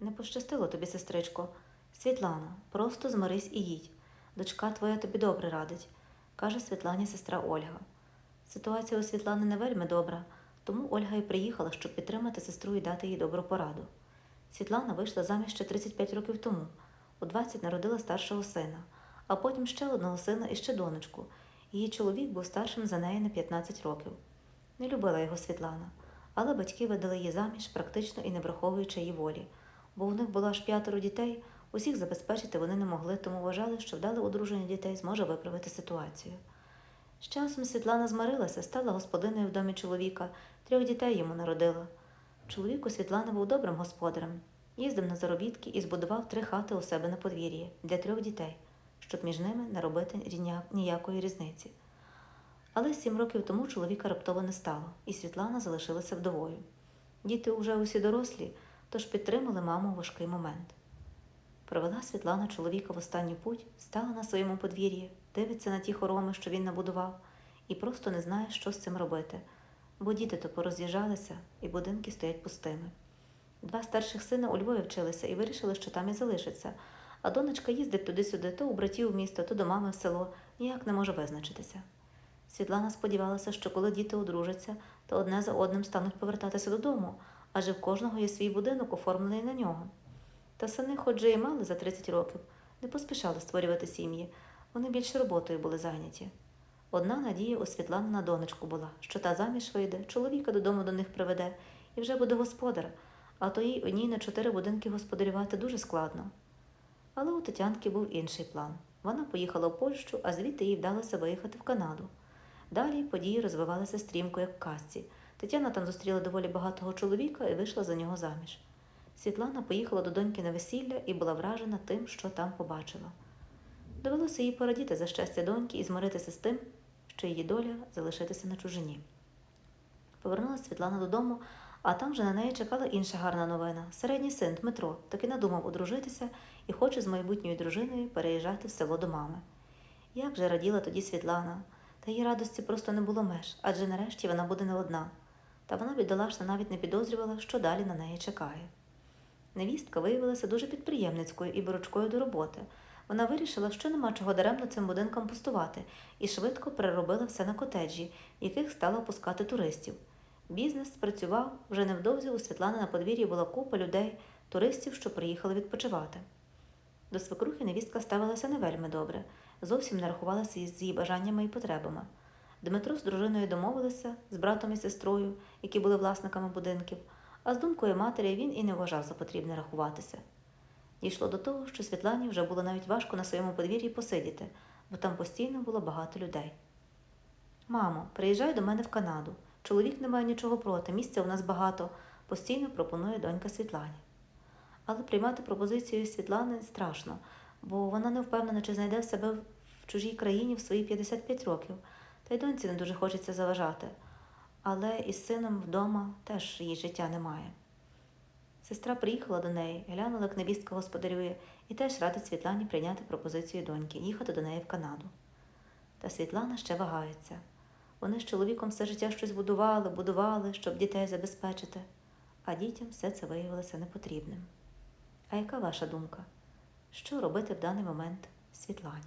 Не пощастило тобі, сестричко. Світлано, просто змирись і їдь. Дочка твоя тобі добре радить, каже Світлані сестра Ольга. Ситуація у Світлани не вельми добра, тому Ольга і приїхала, щоб підтримати сестру і дати їй добру пораду. Світлана вийшла заміж ще 35 років тому. У 20 народила старшого сина, а потім ще одного сина і ще донечку. Її чоловік був старшим за неї на 15 років. Не любила його Світлана, але батьки видали її заміж практично і не враховуючи її волі, бо у них було аж п'ятеро дітей, усіх забезпечити вони не могли, тому вважали, що вдале одруження дітей зможе виправити ситуацію. З часом Світлана змирилася, стала господиною в домі чоловіка, трьох дітей йому народила. Чоловік у Світлани був добрим господарем, їздив на заробітки і збудував три хати у себе на подвір'ї для трьох дітей, щоб між ними не робити ніякої різниці. Але сім років тому чоловіка раптово не стало, і Світлана залишилася вдовою. Діти уже усі дорослі, тож підтримали маму у важкий момент. Провела Світлана чоловіка в останню путь, стала на своєму подвір'ї, дивиться на ті хороми, що він набудував, і просто не знає, що з цим робити, бо діти то пороз'їжджалися, і будинки стоять пустими. Два старших сина у Львові вчилися і вирішили, що там і залишаться, а донечка їздить туди-сюди, то у братів в місто, то до мами в село, ніяк не може визначитися. Світлана сподівалася, що коли діти одружаться, то одне за одним стануть повертатися додому, адже в кожного є свій будинок, оформлений на нього. Та сини, хоч же і мали за 30 років, не поспішали створювати сім'ї, вони більше роботою були зайняті. Одна надія у Світлани на донечку була, що та заміж вийде, чоловіка додому до них приведе і вже буде господар, а то їй одній на чотири будинки господарювати дуже складно. Але у Тетянки був інший план. Вона поїхала в Польщу, а звідти їй вдалося виїхати в Канаду. Далі події розвивалися стрімко, як в казці. Тетяна там зустріла доволі багатого чоловіка і вийшла за нього заміж. Світлана поїхала до доньки на весілля і була вражена тим, що там побачила. Довелося їй порадіти за щастя доньки і змиритися з тим, що її доля залишитися на чужині. Повернулася Світлана додому, а там вже на неї чекала інша гарна новина. Середній син Дмитро таки надумав одружитися і хоче з майбутньою дружиною переїжджати в село до мами. Як же раділа тоді Світлана, та її радості просто не було меж, адже нарешті вона буде не одна. Та вона бідолашна навіть не підозрювала, що далі на неї чекає. Невістка виявилася дуже підприємницькою і борочкою до роботи. Вона вирішила, що нема чого даремно цим будинкам пустувати, і швидко переробила все на котеджі, яких стала пускати туристів. Бізнес спрацював, вже невдовзі у Світлани на подвір'ї була купа людей, туристів, що приїхали відпочивати. До свекрухи невістка ставилася не вельми добре, зовсім не рахувалася із її бажаннями і потребами. Дмитро з дружиною домовилися з братом і сестрою, які були власниками будинків, а з думкою матері він і не вважав за потрібне рахуватися. Дійшло до того, що Світлані вже було навіть важко на своєму подвір'ї посидіти, бо там постійно було багато людей. Мамо, приїжджай до мене в Канаду. Чоловік не має нічого проти, місця у нас багато, постійно пропонує донька Світлані. Але приймати пропозицію Світлани страшно, бо вона не впевнена, чи знайде в себе в чужій країні в свої 55 років, та й доньці не дуже хочеться заважати. Але із сином вдома теж її життя немає. Сестра приїхала до неї, глянула, як невістка господарює, і теж радить Світлані прийняти пропозицію доньки, їхати до неї в Канаду. Та Світлана ще вагається. Вони з чоловіком все життя щось будували, будували, щоб дітей забезпечити, а дітям все це виявилося непотрібним. А яка ваша думка? Що робити в даний момент Світлані?